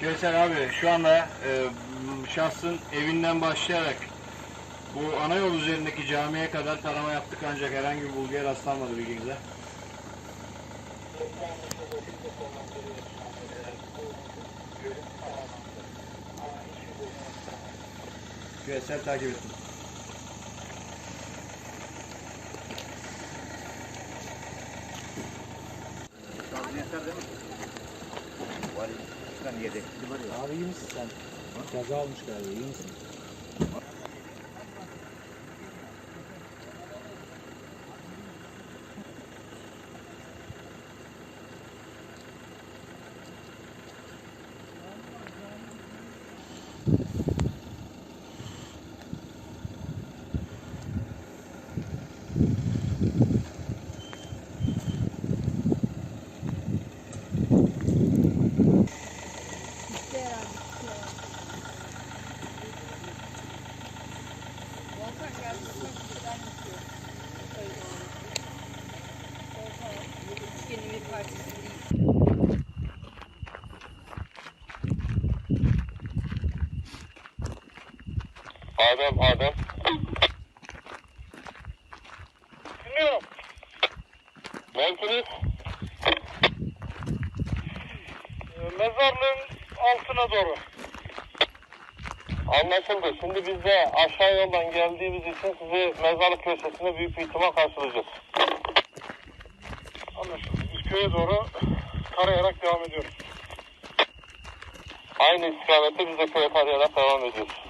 Köysel abi şu anda e, şahsın evinden başlayarak bu ana yol üzerindeki camiye kadar tarama yaptık ancak herhangi bir bulguya rastlanmadı bilginize. Köysel takip ettim. Abi iyi misin sen? Kaza olmuş galiba iyi misin? Gitti Adem, Adem. Dinliyorum. Neredesiniz? Ee, Mezarlığın altına doğru. Anlaşıldı. Şimdi biz de aşağı yoldan geldiğimiz için sizi mezarlık köşesinde büyük bir ihtimal karşılayacağız. Anlaşıldı. Biz köye doğru tarayarak devam ediyoruz. Aynı istikamette biz de köye tarayarak devam ediyoruz.